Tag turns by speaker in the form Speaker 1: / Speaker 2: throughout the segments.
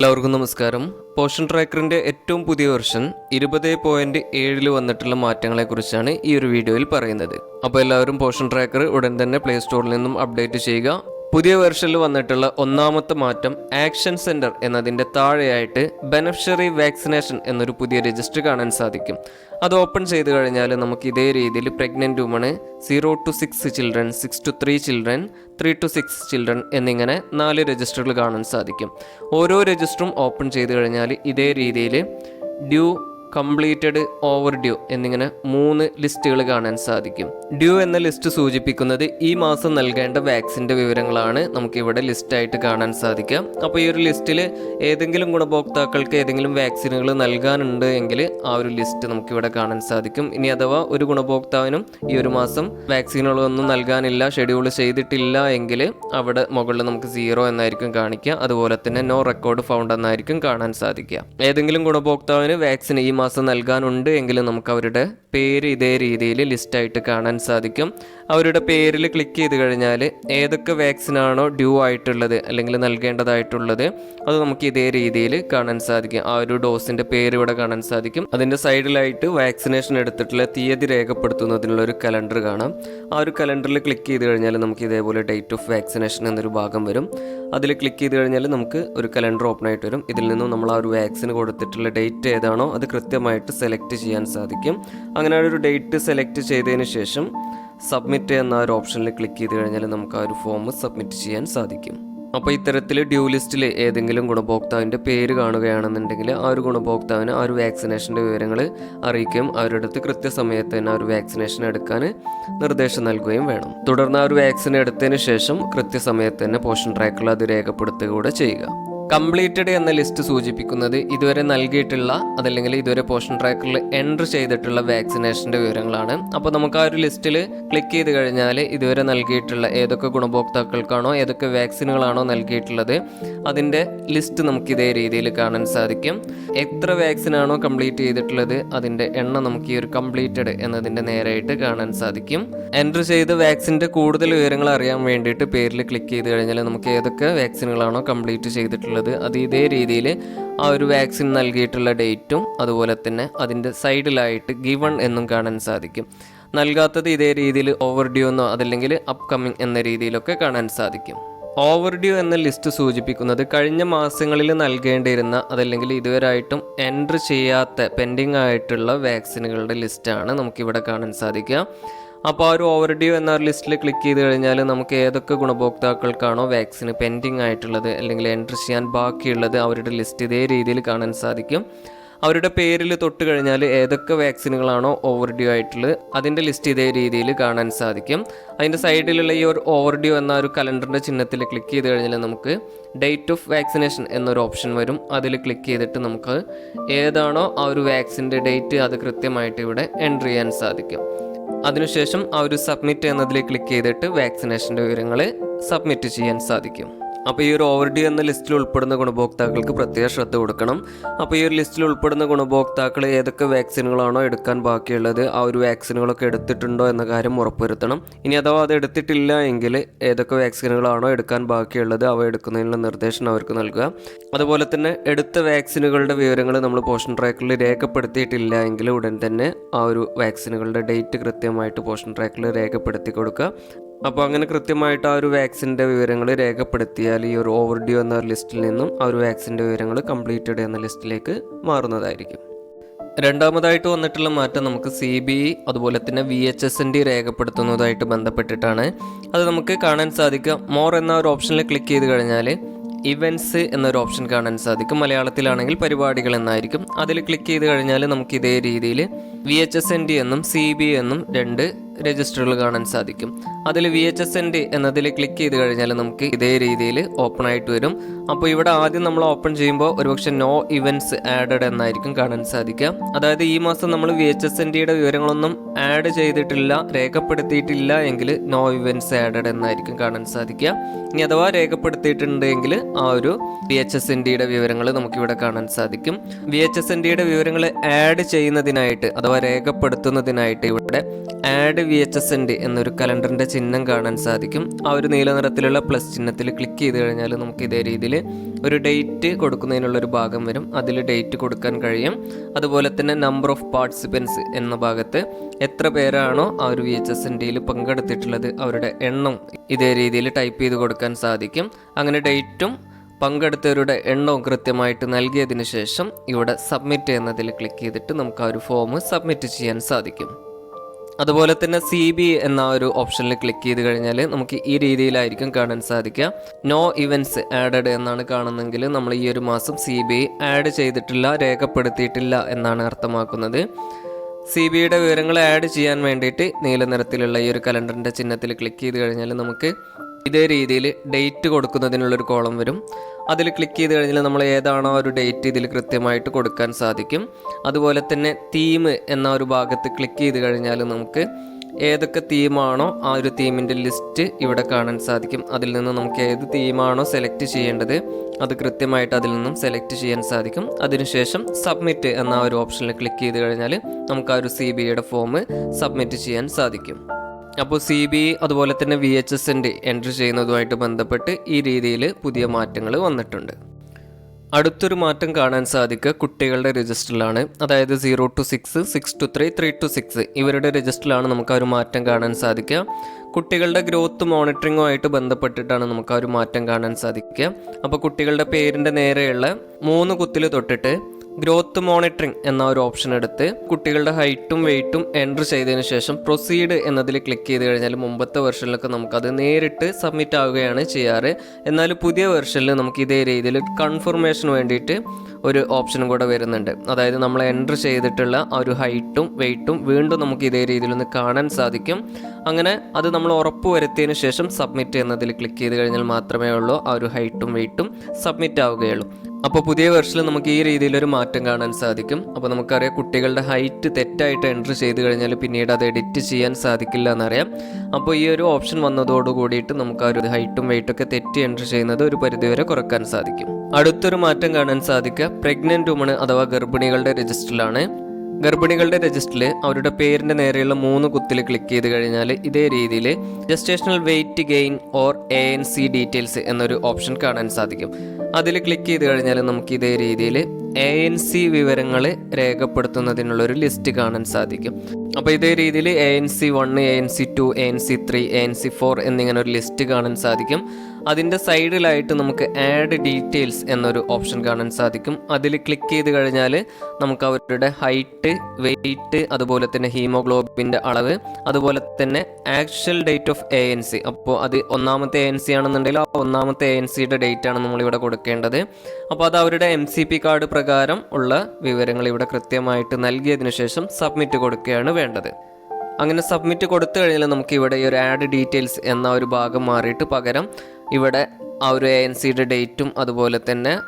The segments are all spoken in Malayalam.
Speaker 1: എല്ലാവർക്കും നമസ്കാരം. പോഷൻ ട്രാക്കറിന്റെ ഏറ്റവും പുതിയ വെർഷൻ ഇരുപത് പോയിന്റ് ഏഴിൽ വന്നിട്ടുള്ള മാറ്റങ്ങളെ കുറിച്ചാണ് ഈ ഒരു വീഡിയോയിൽ പറയുന്നത്. അപ്പോൾ എല്ലാവരും പോഷൻ ട്രാക്കർ ഉടൻ തന്നെ പ്ലേ സ്റ്റോറിൽ നിന്നും അപ്ഡേറ്റ് ചെയ്യുക. പുതിയ വെർഷനിൽ വന്നിട്ടുള്ള ഒന്നാമത്തെ മാറ്റം ആക്ഷൻ സെന്റർ എന്നതിന്റെ താഴെയായിട്ട് ബെനഫിഷറി വാക്സിനേഷൻ എന്നൊരു പുതിയ രജിസ്റ്റർ കാണാൻ സാധിക്കും. അത് ഓപ്പൺ ചെയ്ത് കഴിഞ്ഞാൽ നമുക്ക് ഇതേ രീതിയിൽ pregnant woman zero to six children six to three children three to six children എന്നിങ്ങനെ നാല് രജിസ്റ്ററുകൾ കാണാൻ സാധിക്കും. ഓരോ രജിസ്റ്ററും ഓപ്പൺ ചെയ്ത് കഴിഞ്ഞാൽ ഇതേ രീതിയിൽ ഡ്യൂ കംപ്ലീറ്റഡ് ഓവർ ഡ്യൂ എന്നിങ്ങനെ മൂന്ന് ലിസ്റ്റുകൾ കാണാൻ സാധിക്കും. ഡ്യൂ എന്ന ലിസ്റ്റ് സൂചിപ്പിക്കുന്നത് ഈ മാസം നൽകേണ്ട വാക്സിന്റെ വിവരങ്ങളാണ് നമുക്കിവിടെ ലിസ്റ്റായിട്ട് കാണാൻ സാധിക്കുക. അപ്പോൾ ഈ ഒരു ലിസ്റ്റിൽ ഏതെങ്കിലും ഗുണഭോക്താക്കൾക്ക് ഏതെങ്കിലും വാക്സിനുകൾ നൽകാനുണ്ട് എങ്കിൽ ആ ഒരു ലിസ്റ്റ് നമുക്കിവിടെ കാണാൻ സാധിക്കും. ഇനി അഥവാ ഒരു ഗുണഭോക്താവിനും ഈ ഒരു മാസം വാക്സിനുകളൊന്നും നൽകാനില്ല ഷെഡ്യൂൾ ചെയ്തിട്ടില്ല എങ്കിൽ അവിടെ മുകളിൽ നമുക്ക് സീറോ എന്നായിരിക്കും കാണിക്കുക. അതുപോലെ തന്നെ നോ റെക്കോർഡ് ഫൗണ്ട് എന്നായിരിക്കും കാണാൻ സാധിക്കുക. ഏതെങ്കിലും ഗുണഭോക്താവിന് വാക്സിൻ ഈ മാസം നൽകാനുണ്ട് എങ്കിലും നമുക്ക് അവരുടെ പേര് ഇതേ രീതിയിൽ ലിസ്റ്റായിട്ട് കാണാൻ സാധിക്കും. അവരുടെ പേരിൽ ക്ലിക്ക് ചെയ്ത് കഴിഞ്ഞാൽ ഏതൊക്കെ വാക്സിനാണോ ഡ്യൂ ആയിട്ടുള്ളത് അല്ലെങ്കിൽ നൽകേണ്ടതായിട്ടുള്ളത് അത് നമുക്ക് ഇതേ രീതിയിൽ കാണാൻ സാധിക്കും. ആ ഒരു ഡോസിന്റെ പേര് ഇവിടെ കാണാൻ സാധിക്കും. അതിന്റെ സൈഡിലായിട്ട് വാക്സിനേഷൻ എടുത്തിട്ടുള്ള തീയതി രേഖപ്പെടുത്തുന്നതിനുള്ള ഒരു കലണ്ടർ കാണാം. ആ ഒരു കലണ്ടറിൽ ക്ലിക്ക് ചെയ്ത് കഴിഞ്ഞാൽ നമുക്ക് ഇതേപോലെ ഡേറ്റ് ഓഫ് വാക്സിനേഷൻ എന്നൊരു ഭാഗം വരും. അതിൽ ക്ലിക്ക് ചെയ്ത് കഴിഞ്ഞാൽ നമുക്ക് ഒരു കലണ്ടർ ഓപ്പൺ ആയിട്ട് വരും. ഇതിൽ നിന്നും നമ്മൾ ആ ഒരു വാക്സിൻ കൊടുത്തിട്ടുള്ള ഡേറ്റ് ഏതാണോ അത് കൃത്യമായിട്ട് സെലക്ട് ചെയ്യാൻ സാധിക്കും. അങ്ങനെ ഒരു ഡേറ്റ് സെലക്ട് ചെയ്തതിന് ശേഷം സബ്മിറ്റ് എന്ന ഒരു ഓപ്ഷനിൽ ക്ലിക്ക് ചെയ്ത് കഴിഞ്ഞാൽ നമുക്ക് ആ ഒരു ഫോം സബ്മിറ്റ് ചെയ്യാൻ സാധിക്കും. അപ്പോൾ ഇത്തരത്തിൽ ഡ്യൂ ലിസ്റ്റിൽ ഏതെങ്കിലും ഗുണഭോക്താവിന്റെ പേര് കാണുകയാണെന്നുണ്ടെങ്കിൽ ആ ഒരു ഗുണഭോക്താവിന് ആ ഒരു വാക്സിനേഷന്റെ വിവരങ്ങൾ അറിയിക്കുകയും അടുത്ത് കൃത്യസമയത്ത് തന്നെ ആ ഒരു വാക്സിനേഷൻ എടുക്കാൻ നിർദ്ദേശം നൽകുകയും വേണം. തുടർന്ന് ആ ഒരു വാക്സിൻ എടുത്തതിന് ശേഷം കൃത്യസമയത്ത് തന്നെ പോഷൻ ട്രാക്കിൽ അത് രേഖപ്പെടുത്തുക കൂടെ ചെയ്യുക. കംപ്ലീറ്റഡ് എന്ന ലിസ്റ്റ് സൂചിപ്പിക്കുന്നത് ഇതുവരെ നൽകിയിട്ടുള്ള അതല്ലെങ്കിൽ ഇതുവരെ പോഷൻ ട്രാക്കറിൽ എൻട്രി ചെയ്തിട്ടുള്ള വാക്സിനേഷന്റെ വിവരങ്ങളാണ്. അപ്പോൾ നമുക്ക് ആ ഒരു ലിസ്റ്റിൽ ക്ലിക്ക് ചെയ്ത് കഴിഞ്ഞാൽ ഇതുവരെ നൽകിയിട്ടുള്ള ഏതൊക്കെ ഗുണഭോക്താക്കൾക്കാണോ ഏതൊക്കെ വാക്സിനുകളാണോ നൽകിയിട്ടുള്ളത് അതിന്റെ ലിസ്റ്റ് നമുക്ക് ഇതേ രീതിയിൽ കാണാൻ സാധിക്കും. എത്ര വാക്സിനാണോ കംപ്ലീറ്റ് ചെയ്തിട്ടുള്ളത് അതിന്റെ എണ്ണം നമുക്ക് ഈ ഒരു കംപ്ലീറ്റഡ് എന്നതിന്റെ നേരായിട്ട് കാണാൻ സാധിക്കും. എൻട്രി ചെയ്ത് വാക്സിന്റെ കൂടുതൽ വിവരങ്ങൾ അറിയാൻ വേണ്ടിയിട്ട് പേരിൽ ക്ലിക്ക് ചെയ്ത് കഴിഞ്ഞാൽ നമുക്ക് ഏതൊക്കെ വാക്സിനുകളാണോ കംപ്ലീറ്റ് ചെയ്തിട്ടുള്ളത് അത് ഇതേ രീതിയിൽ ആ ഒരു വാക്സിൻ നൽകിയിട്ടുള്ള ഡേറ്റും അതുപോലെ തന്നെ അതിന്റെ സൈഡിലായിട്ട് ഗിവൺ എന്നും കാണാൻ സാധിക്കും. നൽകാത്തത് ഇതേ രീതിയിൽ ഓവർ ഡ്യൂ എന്നോ അതല്ലെങ്കിൽ അപ്കമിങ് എന്ന രീതിയിലൊക്കെ കാണാൻ സാധിക്കും. ഓവർ ഡ്യൂ എന്ന ലിസ്റ്റ് സൂചിപ്പിക്കുന്നത് കഴിഞ്ഞ മാസങ്ങളിൽ നൽകേണ്ടിയിരുന്ന അതല്ലെങ്കിൽ ഇതുവരായിട്ടും എൻട്രി ചെയ്യാത്ത പെൻഡിങ് ആയിട്ടുള്ള വാക്സിനുകളുടെ ലിസ്റ്റാണ് നമുക്കിവിടെ കാണാൻ സാധിക്കുക. അപ്പോൾ ആ ഒരു ഓവർ ഡ്യൂ എന്ന ലിസ്റ്റിൽ ക്ലിക്ക് ചെയ്ത് കഴിഞ്ഞാൽ നമുക്ക് ഏതൊക്കെ ഗുണഭോക്താക്കൾക്കാണോ വാക്സിൻ പെൻഡിങ് ആയിട്ടുള്ളത് അല്ലെങ്കിൽ എൻട്രി ചെയ്യാൻ ബാക്കിയുള്ളത് അവരുടെ ലിസ്റ്റ് ഇതേ രീതിയിൽ കാണാൻ സാധിക്കും. അവരുടെ പേരിൽ തൊട്ട് കഴിഞ്ഞാൽ ഏതൊക്കെ വാക്സിനുകളാണോ ഓവർ ഡ്യൂ ആയിട്ടുള്ളത് അതിന്റെ ലിസ്റ്റ് ഇതേ രീതിയിൽ കാണാൻ സാധിക്കും. അതിന്റെ സൈഡിലുള്ള ഈ ഒരു ഓവർ ഡ്യൂ എന്ന ഒരു കലണ്ടറിന്റെ ചിഹ്നത്തിൽ ക്ലിക്ക് ചെയ്ത് കഴിഞ്ഞാൽ നമുക്ക് ഡേറ്റ് ഓഫ് വാക്സിനേഷൻ എന്നൊരു ഓപ്ഷൻ വരും. അതിൽ ക്ലിക്ക് ചെയ്തിട്ട് നമുക്ക് ഏതാണോ ആ ഒരു വാക്സിന്റെ ഡേറ്റ് അത് കൃത്യമായിട്ട് ഇവിടെ എൻട്രി ചെയ്യാൻ സാധിക്കും. അതിനുശേഷം ആ ഒരു സബ്മിറ്റ് എന്നതിൽ ക്ലിക്ക് ചെയ്തിട്ട് വാക്സിനേഷന്റെ വിവരങ്ങൾ സബ്മിറ്റ് ചെയ്യാൻ സാധിക്കും. അപ്പോൾ ഈ ഒരു ഓവർ ഡ്യൂ എന്ന ലിസ്റ്റിൽ ഉൾപ്പെടുന്ന ഗുണഭോക്താക്കൾക്ക് പ്രത്യേക ശ്രദ്ധ കൊടുക്കണം. അപ്പോൾ ഈ ഒരു ലിസ്റ്റിൽ ഉൾപ്പെടുന്ന ഗുണഭോക്താക്കൾ ഏതൊക്കെ വാക്സിനുകളാണോ എടുക്കാൻ ബാക്കിയുള്ളത് ആ ഒരു വാക്സിനുകളൊക്കെ എടുത്തിട്ടുണ്ടോ എന്ന കാര്യം ഉറപ്പുവരുത്തണം. ഇനി അഥവാ അത് എടുത്തിട്ടില്ല എങ്കിൽ ഏതൊക്കെ വാക്സിനുകളാണോ എടുക്കാൻ ബാക്കിയുള്ളത് അവ എടുക്കുന്നതിനുള്ള നിർദ്ദേശം അവർക്ക് നൽകുക. അതുപോലെ തന്നെ എടുത്ത വാക്സിനുകളുടെ വിവരങ്ങൾ നമ്മൾ പോഷൻ ട്രാക്കിൽ രേഖപ്പെടുത്തിയിട്ടില്ല എങ്കിൽ ഉടൻ തന്നെ ആ ഒരു വാക്സിനുകളുടെ ഡേറ്റ് കൃത്യമായിട്ട് പോഷൻ ട്രാക്കിൽ രേഖപ്പെടുത്തി കൊടുക്കുക. അപ്പോൾ അങ്ങനെ കൃത്യമായിട്ട് ആ ഒരു വാക്സിന്റെ വിവരങ്ങൾ രേഖപ്പെടുത്തിയാൽ ഈ ഒരു ഓവർ ഡ്യൂ എന്ന ലിസ്റ്റിൽ നിന്നും ആ ഒരു വാക്സിന്റെ വിവരങ്ങൾ കംപ്ലീറ്റഡ് എന്ന ലിസ്റ്റിലേക്ക് മാറുന്നതായിരിക്കും. രണ്ടാമതായിട്ട് വന്നിട്ടുള്ള മാറ്റം നമുക്ക് സി ബി ഇ അതുപോലെ തന്നെ V H S N D രേഖപ്പെടുത്തുന്നതായിട്ട് ബന്ധപ്പെട്ടിട്ടാണ്. അത് നമുക്ക് കാണാൻ സാധിക്കുക മോർ എന്ന ഒരു ഓപ്ഷനിൽ ക്ലിക്ക് ചെയ്ത് കഴിഞ്ഞാൽ ഇവന്റ്സ് എന്നൊരു ഓപ്ഷൻ കാണാൻ സാധിക്കും. മലയാളത്തിലാണെങ്കിൽ പരിപാടികൾ എന്നായിരിക്കും. അതിൽ ക്ലിക്ക് ചെയ്ത് കഴിഞ്ഞാൽ നമുക്ക് ഇതേ രീതിയിൽ V H S N D എന്നും സി ബി എന്നും രണ്ട് രജിസ്റ്ററുകൾ കാണാൻ സാധിക്കും. അതിൽ V H S N D എന്നതിൽ ക്ലിക്ക് ചെയ്ത് കഴിഞ്ഞാൽ നമുക്ക് ഇതേ രീതിയിൽ ഓപ്പൺ ആയിട്ട് വരും. അപ്പോൾ ഇവിടെ ആദ്യം നമ്മൾ ഓപ്പൺ ചെയ്യുമ്പോൾ ഒരുപക്ഷെ നോ ഇവന്റ്സ് ആഡഡ് എന്നായിരിക്കും കാണാൻ സാധിക്കുക. അതായത് ഈ മാസം നമ്മൾ വി എച്ച് എസ് എൻ ഡിയുടെ വിവരങ്ങളൊന്നും ആഡ് ചെയ്തിട്ടില്ല രേഖപ്പെടുത്തിയിട്ടില്ല എങ്കിൽ നോ ഇവന്റ്സ് ആഡഡ് എന്നായിരിക്കും കാണാൻ സാധിക്കുക. ഇനി അഥവാ രേഖപ്പെടുത്തിയിട്ടുണ്ടെങ്കിൽ ആ ഒരു വി എച്ച് എസ് എൻ ഡിയുടെ വിവരങ്ങൾ നമുക്കിവിടെ കാണാൻ സാധിക്കും. വി എച്ച് എസ് എൻ ഡിയുടെ വിവരങ്ങൾ ആഡ് ചെയ്യുന്നതിനായിട്ട് അഥവാ രേഖപ്പെടുത്തുന്നതിനായിട്ട് ഇവിടെ add V H S N D എന്നൊരു കലണ്ടറിന്റെ ചിഹ്നം കാണാൻ സാധിക്കും. ആ ഒരു നീല നിറത്തിലുള്ള പ്ലസ് ചിഹ്നത്തിൽ ക്ലിക്ക് ചെയ്ത് കഴിഞ്ഞാൽ നമുക്ക് ഇതേ രീതിയിൽ ഒരു ഡേറ്റ് കൊടുക്കുന്നതിനുള്ള ഒരു ഭാഗം വരും. അതിൽ ഡേറ്റ് കൊടുക്കാൻ കഴിയും. അതുപോലെ തന്നെ നമ്പർ ഓഫ് പാർട്ടിസിപ്പൻസ് എന്ന ഭാഗത്ത് എത്ര പേരാണോ ആ ഒരു വി എച്ച് എസ് എൻ പങ്കെടുത്തിട്ടുള്ളത് അവരുടെ എണ്ണം ഇതേ രീതിയിൽ ടൈപ്പ് ചെയ്ത് കൊടുക്കാൻ സാധിക്കും. അങ്ങനെ ഡേറ്റും പങ്കെടുത്തവരുടെ എണ്ണവും കൃത്യമായിട്ട് നൽകിയതിനു ശേഷം ഇവിടെ സബ്മിറ്റ് എന്നതിൽ ക്ലിക്ക് ചെയ്തിട്ട് നമുക്ക് ആ ഒരു ഫോം സബ്മിറ്റ് ചെയ്യാൻ സാധിക്കും. അതുപോലെ തന്നെ സി ബി എന്ന ഒരു ഓപ്ഷനിൽ ക്ലിക്ക് ചെയ്ത് കഴിഞ്ഞാൽ നമുക്ക് ഈ രീതിയിലായിരിക്കും കാണാൻ സാധിക്കുക. നോ ഇവന്റ്സ് ആഡഡ് എന്നാണ് കാണുന്നെങ്കിൽ നമ്മൾ ഈ ഒരു മാസം സി ബി ആഡ് ചെയ്തിട്ടില്ല രേഖപ്പെടുത്തിയിട്ടില്ല എന്നാണ് അർത്ഥമാക്കുന്നത്. സി ബിയുടെ വിവരങ്ങൾ ആഡ് ചെയ്യാൻ വേണ്ടിയിട്ട് നീല നിറത്തിലുള്ള ഈ ഒരു കലണ്ടറിന്റെ ചിഹ്നത്തിൽ ക്ലിക്ക് ചെയ്ത് കഴിഞ്ഞാൽ നമുക്ക് ഇതേ രീതിയിൽ ഡേറ്റ് കൊടുക്കുന്നതിനുള്ളൊരു കോളം വരും. അതിൽ ക്ലിക്ക് ചെയ്ത് കഴിഞ്ഞാൽ നമ്മൾ ഏതാണോ ഒരു ഡേറ്റ് ഇതിൽ കൃത്യമായിട്ട് കൊടുക്കാൻ സാധിക്കും. അതുപോലെ തന്നെ തീം എന്ന ഒരു ഭാഗത്ത് ക്ലിക്ക് ചെയ്ത് കഴിഞ്ഞാൽ നമുക്ക് ഏതൊക്കെ തീമാണോ ആ ഒരു തീമിന്റെ ലിസ്റ്റ് ഇവിടെ കാണാൻ സാധിക്കും. അതിൽ നിന്ന് നമുക്ക് ഏത് തീമാണോ സെലക്ട് ചെയ്യേണ്ടത് അത് കൃത്യമായിട്ട് അതിൽ നിന്നും സെലക്ട് ചെയ്യാൻ സാധിക്കും. അതിനുശേഷം സബ്മിറ്റ് എന്ന ഒരു ഓപ്ഷനിൽ ക്ലിക്ക് ചെയ്ത് കഴിഞ്ഞാൽ നമുക്ക് ആ ഒരു സി ബി ഐയുടെ ഫോം സബ്മിറ്റ് ചെയ്യാൻ സാധിക്കും. അപ്പോൾ സി ബി അതുപോലെ തന്നെ വി എച്ച് എസ് എന്റെ എൻട്രി ചെയ്യുന്നതുമായിട്ട് ബന്ധപ്പെട്ട് ഈ രീതിയിൽ പുതിയ മാറ്റങ്ങൾ വന്നിട്ടുണ്ട്. അടുത്തൊരു മാറ്റം കാണാൻ സാധിക്കുക കുട്ടികളുടെ രജിസ്റ്ററിലാണ് അതായത് zero to six six to three three to six ഇവരുടെ രജിസ്റ്ററിലാണ് നമുക്ക് ആ ഒരു മാറ്റം കാണാൻ സാധിക്കുക. കുട്ടികളുടെ ഗ്രോത്ത് മോണിറ്ററിങ്ങുമായിട്ട് ബന്ധപ്പെട്ടിട്ടാണ് നമുക്ക് ആ ഒരു മാറ്റം കാണാൻ സാധിക്കുക. അപ്പോൾ കുട്ടികളുടെ പേരിന്റെ നേരെയുള്ള മൂന്ന് കുത്തിൽ തൊട്ടിട്ട് ഗ്രോത്ത് മോണിറ്ററിംഗ് എന്ന ഒരു ഓപ്ഷൻ എടുത്ത് കുട്ടികളുടെ ഹൈറ്റും വെയിറ്റും എന്റർ ചെയ്തതിന് ശേഷം പ്രൊസീഡ് എന്നതിൽ ക്ലിക്ക് ചെയ്ത് കഴിഞ്ഞാൽ മുമ്പത്തെ വെർഷനിലൊക്കെ നമുക്കത് നേരിട്ട് സബ്മിറ്റ് ആവുകയാണ് ചെയ്യാറ്. എന്നാൽ പുതിയ വെർഷനിൽ നമുക്ക് ഇതേ രീതിയിൽ കൺഫർമേഷന് വേണ്ടിയിട്ട് ഒരു ഓപ്ഷനും കൂടെ വരുന്നുണ്ട്. അതായത് നമ്മൾ എന്റർ ചെയ്തിട്ടുള്ള ആ ഒരു ഹൈറ്റും വെയിറ്റും വീണ്ടും നമുക്ക് ഇതേ രീതിയിൽ ഒന്ന് കാണാൻ സാധിക്കും. അങ്ങനെ അത് നമ്മൾ ഉറപ്പ് വരുത്തിയതിന് ശേഷം സബ്മിറ്റ് എന്നതിൽ ക്ലിക്ക് ചെയ്ത് കഴിഞ്ഞാൽ മാത്രമേ ഉള്ളൂ. ആ ഒരു ഹൈറ്റും വെയിറ്റും സബ്മിറ്റ് ആവുകയുള്ളൂ. അപ്പോൾ പുതിയ വെർഷനിൽ നമുക്ക് ഈ രീതിയിലൊരു മാറ്റം കാണാൻ സാധിക്കും. അപ്പോൾ നമുക്കറിയാം കുട്ടികളുടെ ഹൈറ്റ് തെറ്റായിട്ട് എൻട്രി ചെയ്ത് കഴിഞ്ഞാൽ പിന്നീട് അത് എഡിറ്റ് ചെയ്യാൻ സാധിക്കില്ല എന്നറിയാം. അപ്പോൾ ഈ ഒരു ഓപ്ഷൻ വന്നതോട് കൂടിയിട്ട് നമുക്ക് ആ ഒരു ഹൈറ്റും വെയിറ്റും ഒക്കെ തെറ്റി എൻട്രി ചെയ്യുന്നത് ഒരു പരിധിവരെ കുറയ്ക്കാൻ സാധിക്കും. അടുത്തൊരു മാറ്റം കാണാൻ സാധിക്കുക. പ്രഗ്നന്റ് വുമൺ അഥവാ ഗർഭിണികളുടെ രജിസ്റ്ററിലാണ് ഗർഭിണികളുടെ രജിസ്റ്ററിൽ അവരുടെ പേരിന്റെ നേരെയുള്ള മൂന്ന് കുത്തിൽ ക്ലിക്ക് ചെയ്ത് കഴിഞ്ഞാൽ ഇതേ രീതിയിൽ gestational weight gain or A N C details എന്നൊരു ഓപ്ഷൻ കാണാൻ സാധിക്കും. അതിൽ ക്ലിക്ക് ചെയ്ത് കഴിഞ്ഞാൽ നമുക്ക് ഇതേ രീതിയിൽ എ എൻ സി വിവരങ്ങൾ രേഖപ്പെടുത്തുന്നതിനുള്ളൊരു ലിസ്റ്റ് കാണാൻ സാധിക്കും. അപ്പോൾ ഇതേ രീതിയിൽ A N C one A N C two A N C three A N C four എന്നിങ്ങനെ ഒരു ലിസ്റ്റ് കാണാൻ സാധിക്കും. അതിന്റെ സൈഡിലായിട്ട് നമുക്ക് ആഡ് ഡീറ്റെയിൽസ് എന്നൊരു ഓപ്ഷൻ കാണാൻ സാധിക്കും. അതിൽ ക്ലിക്ക് ചെയ്ത് കഴിഞ്ഞാൽ നമുക്ക് അവരുടെ ഹൈറ്റ് വെയിറ്റ് അതുപോലെ തന്നെ ഹീമോഗ്ലോബിന്റെ അളവ് അതുപോലെ തന്നെ actual date of A N C അപ്പോൾ അത് ഒന്നാമത്തെ എ എൻ സി ആണെന്നുണ്ടെങ്കിൽ ആ ഒന്നാമത്തെ എ എൻ സിയുടെ ഡേറ്റ് ആണ് നമ്മളിവിടെ കൊടുക്കേണ്ടത്. അപ്പോൾ അത് അവരുടെ എം സി പി കാർഡ് പ്രകാരം ഉള്ള വിവരങ്ങൾ ഇവിടെ കൃത്യമായിട്ട് നൽകിയതിനു ശേഷം സബ്മിറ്റ് കൊടുക്കുകയാണ് വേണ്ടത്. അങ്ങനെ സബ്മിറ്റ് കൊടുത്തു കഴിഞ്ഞാൽ നമുക്ക് ഇവിടെ ഈ ഒരു ആഡ് ഡീറ്റെയിൽസ് എന്ന ഒരു ഭാഗം മാറിയിട്ട് പകരം ഇവിടെ ആ ഒരു എ എൻ സിയുടെ ഡേറ്റും അതുപോലെ തന്നെ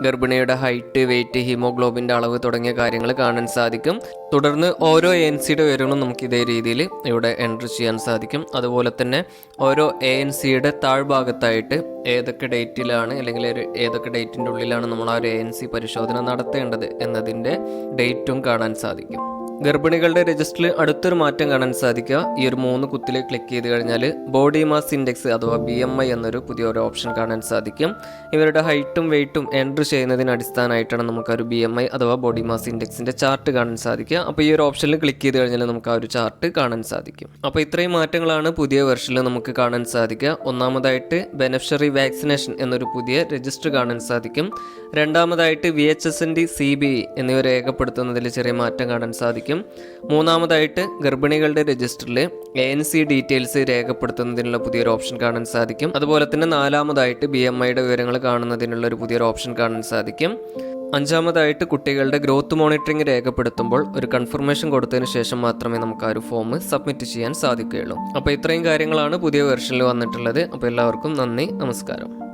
Speaker 1: ഗർഭിണിയുടെ ഹൈറ്റ് വെയിറ്റ് ഹീമോഗ്ലോബിന്റെ അളവ് തുടങ്ങിയ കാര്യങ്ങൾ കാണാൻ സാധിക്കും. തുടർന്ന് ഓരോ എ എൻ സിയുടെ വിവരങ്ങളും നമുക്ക് ഇതേ രീതിയിൽ ഇവിടെ എൻട്രി ചെയ്യാൻ സാധിക്കും. അതുപോലെ തന്നെ ഓരോ എ എൻ സിയുടെ താഴ്ഭാഗത്തായിട്ട് ഏതൊക്കെ ഡേറ്റിലാണ് അല്ലെങ്കിൽ ഒരു ഏതൊക്കെ ഡേറ്റിന്റെ ഉള്ളിലാണ് നമ്മൾ ആ ഒരു എ എൻ സി പരിശോധന നടത്തേണ്ടത് എന്നതിന്റെ ഡേറ്റും കാണാൻ സാധിക്കും. ഗർഭിണികളുടെ രജിസ്റ്ററിൽ അടുത്തൊരു മാറ്റം കാണാൻ സാധിക്കുക. ഈ ഒരു മൂന്ന് കുത്തിൽ ക്ലിക്ക് ചെയ്ത് കഴിഞ്ഞാൽ ബോഡി മാസ് ഇൻഡെക്സ് അഥവാ ബി എം ഐ എന്നൊരു പുതിയൊരു ഓപ്ഷൻ കാണാൻ സാധിക്കും. ഇവരുടെ ഹൈറ്റും വെയിറ്റും എൻട്രി ചെയ്യുന്നതിന് അടിസ്ഥാനമായിട്ടാണ് നമുക്ക് ഒരു ബി എം ഐ അഥവാ ബോഡി മാസ് ഇൻഡെക്സിന്റെ ചാർട്ട് കാണാൻ സാധിക്കുക. അപ്പോൾ ഈ ഒരു ഓപ്ഷനിൽ ക്ലിക്ക് ചെയ്ത് കഴിഞ്ഞാൽ നമുക്ക് ആ ഒരു ചാർട്ട് കാണാൻ സാധിക്കും. അപ്പോൾ ഇത്രയും മാറ്റങ്ങളാണ് പുതിയ വെർഷനിൽ നമുക്ക് കാണാൻ സാധിക്കുക. ഒന്നാമതായിട്ട് ബെനഫിഷറി വാക്സിനേഷൻ എന്നൊരു പുതിയ രജിസ്റ്റർ കാണാൻ സാധിക്കും. രണ്ടാമതായിട്ട് V H S N D C B എന്നിവ രേഖപ്പെടുത്തുന്നതിൽ ചെറിയ മാറ്റം കാണാൻ സാധിക്കും മൂന്നാമതായിട്ട് ഗർഭിണികളുടെ രജിസ്റ്ററിൽ എ എൻ സി ഡീറ്റെയിൽസ് രേഖപ്പെടുത്തുന്നതിനുള്ള പുതിയൊരു ഓപ്ഷൻ കാണാൻ സാധിക്കും. അതുപോലെ തന്നെ നാലാമതായിട്ട് ബി എം ഐയുടെ വിവരങ്ങൾ കാണുന്നതിനുള്ള ഒരു പുതിയൊരു ഓപ്ഷൻ കാണാൻ സാധിക്കും. അഞ്ചാമതായിട്ട് കുട്ടികളുടെ ഗ്രോത്ത് മോണിറ്ററിംഗ് രേഖപ്പെടുത്തുമ്പോൾ ഒരു കൺഫർമേഷൻ കൊടുത്തതിന് ശേഷം മാത്രമേ നമുക്ക് ആ ഒരു ഫോം സബ്മിറ്റ് ചെയ്യാൻ സാധിക്കുകയുള്ളൂ. അപ്പോൾ ഇത്രയും കാര്യങ്ങളാണ് പുതിയ വെർഷനിൽ വന്നിട്ടുള്ളത്. അപ്പോൾ എല്ലാവർക്കും നന്ദി നമസ്കാരം.